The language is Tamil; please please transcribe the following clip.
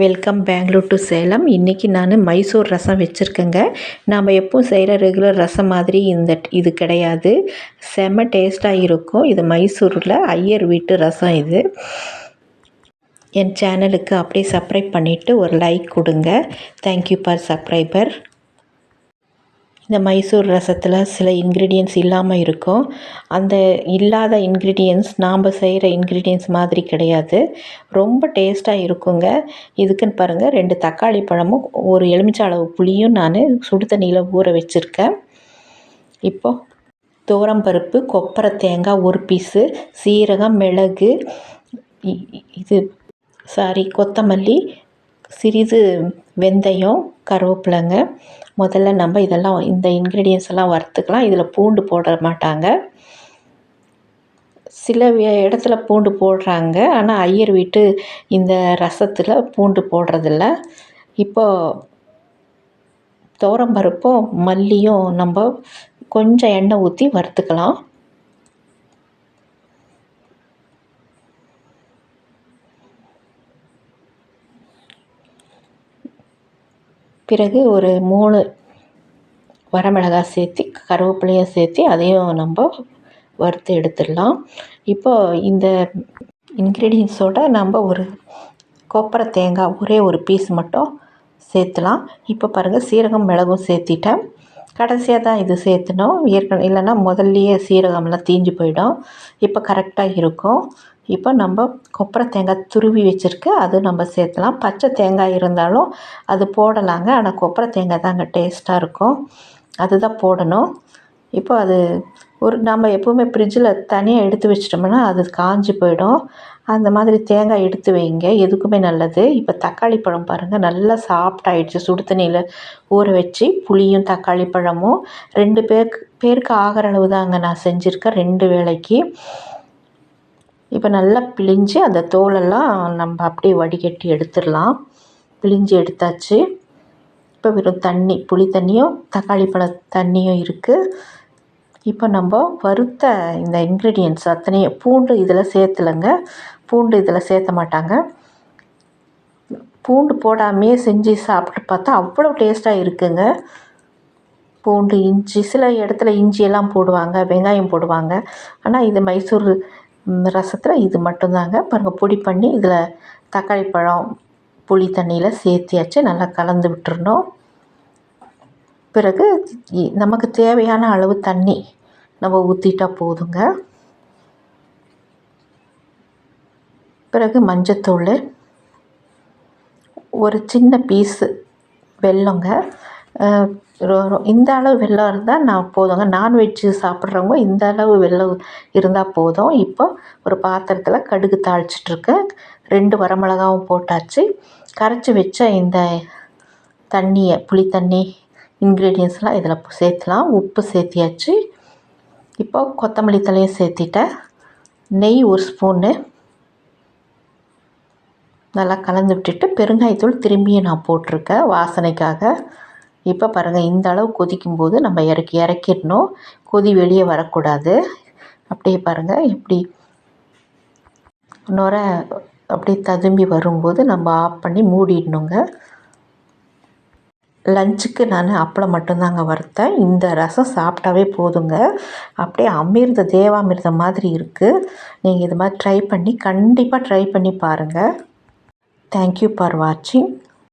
வெல்கம் பெங்களூர் டு சேலம் இன்றைக்கி நான் மைசூர் ரசம் வச்சுருக்கேங்க. நாம் எப்பவும் செய்கிற ரெகுலர் ரசம் மாதிரி இந்த இது கிடையாது. செம்ம டேஸ்ட்டாக இருக்கும். இது மைசூரில் ஐயர் வீட்டு ரசம் இது. என் சேனலுக்கு அப்படியே சப்ஸ்கிரைப் பண்ணிவிட்டு ஒரு லைக் கொடுங்க. தேங்க்யூ ஃபார் சப்ஸ்கிரைபர் இந்த மைசூர் ரசத்தில் சில இன்க்ரீடியன்ஸ் இல்லாமல் இருக்கும். அந்த இல்லாத இன்க்ரீடியன்ஸ் நாம் செய்கிற இன்க்ரீடியன்ஸ் மாதிரி கிடையாது. ரொம்ப டேஸ்ட்டாக இருக்குங்க. இதுக்குன்னு பாருங்கள் ரெண்டு தக்காளி பழமும் ஒரு எலுமிச்சை அளவு புளியும் நான் சுடு தண்ணியில் ஊற வச்சுருக்கேன். இப்போது துவரம்பருப்பு கொப்பரை தேங்காய் ஒரு பீஸு சீரகம் மிளகு இது சாரி கொத்தமல்லி சிறிது வெந்தயம் கருவேப்பிலைங்க. முதல்ல நம்ம இதெல்லாம் இந்த இன்க்ரீடியன்ஸ் எல்லாம் வறுத்துக்கலாம். இதில் பூண்டு போட மாட்டாங்க. சில இடத்துல பூண்டு போடுறாங்க. ஆனால் ஐயர் வீட்டு இந்த ரசத்தில் பூண்டு போடுறதில்ல. இப்போ துவரம்பருப்பும் மல்லியும் நம்ம கொஞ்சம் எண்ணெய் ஊற்றி வறுத்துக்கலாம். பிறகு ஒரு மூணு வரமிளகாய் சேர்த்து கருவேப்பிலையும் சேர்த்து அதையும் நம்ம வறுத்து எடுத்துடலாம். இப்போ இந்த இன்க்ரீடியன்ஸோட நம்ம ஒரு கொப்பரை தேங்காய் ஒரே ஒரு பீஸ் மட்டும் சேர்த்துலாம். இப்போ பாருங்கள் சீரகம் மிளகும் சேர்த்திட்டேன். கடைசியாக தான் இது சேர்த்துனோம் ஏற்கனவே இல்லைன்னா முதல்லையே சீரகம்லாம் தீஞ்சு போயிடும். இப்போ கரெக்டாக இருக்கும். இப்போ நம்ம கொப்பரை தேங்காய் துருவி வச்சுருக்கு அது நம்ம சேர்த்துலாம். பச்சை தேங்காய் இருந்தாலும் அது போடலாங்க. ஆனால் கொப்பரை தேங்காய் தாங்க டேஸ்ட்டாக இருக்கும். அதுதான் போடணும். இப்போ அது ஒரு நம்ம எப்போவுமே ஃப்ரிட்ஜில் தனியாக எடுத்து வச்சிட்டோம்னா அது காஞ்சி போயிடும். அந்த மாதிரி தேங்காய் எடுத்து வைங்க. எதுக்குமே நல்லது. இப்போ தக்காளி பழம் பாருங்கள் நல்லா சாஃப்டாகிடுச்சு சுடு தண்ணியில் ஊற வச்சு புளியும் தக்காளி பழமும். ரெண்டு பேருக்கு பேருக்கு ஆகிற அளவு தாங்க நான் செஞ்சுருக்கேன். ரெண்டு வேளைக்கு. இப்போ நல்லா பிழிஞ்சு அந்த தோலெல்லாம் நம்ம அப்படியே வடிகட்டி எடுத்துடலாம். பிழிஞ்சு எடுத்தாச்சு. இப்போ வெறும் தண்ணி புளி தண்ணியும் தக்காளி பழ தண்ணியும் இருக்குது இப்போ நம்ம வறுத்த இந்த இன்க்ரீடியன்ஸ் அத்தனையும் பூண்டு இதில் சேர்த்துலங்க. பூண்டு இதில் சேர்த்த மாட்டாங்க. பூண்டு போடாமையே செஞ்சு சாப்பிட்டு பார்த்தா அவ்வளோ டேஸ்ட்டாக இருக்குங்க. பூண்டு இஞ்சி சில இடத்துல இஞ்சியெல்லாம் போடுவாங்க வெங்காயம் போடுவாங்க. ஆனால் இது மைசூர் ரசத்தில் இது மட்டும்தாங்க. பாருங்கள் பொடி பண்ணி இதில் தக்காளி பழம் புளி தண்ணியில் சேர்த்தியாச்சு நல்லா கலந்து விட்டுறணும். பிறகு நமக்கு தேவையான அளவு தண்ணி நம்ம ஊற்றிட்டா போதுங்க. பிறகு மஞ்சத்தூள் ஒரு சின்ன பீஸு வெல்லங்க. இந்த அளவு வெல்லம் இருந்தால் நான் போதுங்க. நான்வெஜ்ஜு சாப்பிட்றவங்க இந்த அளவு வெல்லம் இருந்தால் போதும். இப்போ ஒரு பாத்திரத்தில் கடுகு தாளிச்சிட்ருக்கேன். ரெண்டு வரமிளகாவும் போட்டாச்சு. கரைச்சி வச்ச இந்த தண்ணியை புளி தண்ணி இன்க்ரீடியன்ஸ்லாம் இதில் சேர்த்துலாம். உப்பு சேர்த்தியாச்சு. இப்போ கொத்தமல்லி தலையும் சேர்த்திட்டேன். நெய் ஒரு ஸ்பூன்னு நல்லா கலந்து விட்டுட்டு பெருங்காயத்தூள் திரும்பியும் நான் போட்டிருக்கேன் வாசனைக்காக. இப்போ பாருங்கள் இந்த அளவு கொதிக்கும் போது நம்ம இறக்கி இறக்கிடணும். கொதி வெளியே வரக்கூடாது. அப்படியே பாருங்கள் இப்படி நுர அப்படியே ததும்பி வரும்போது நம்ம ஆஃப் பண்ணி மூடிடணுங்க. லஞ்சுக்கு நான் அப்பளம் மட்டும்தாங்க வறுத்தேன். இந்த ரசம் சாப்பிட்டாவே போதுங்க. அப்படியே அமிர்த தேவாமிர்தம் மாதிரி இருக்குது நீங்கள் இது மாதிரி ட்ரை பண்ணி கண்டிப்பாக ட்ரை பண்ணி பாருங்கள் தேங்க்யூ ஃபார் வாட்சிங்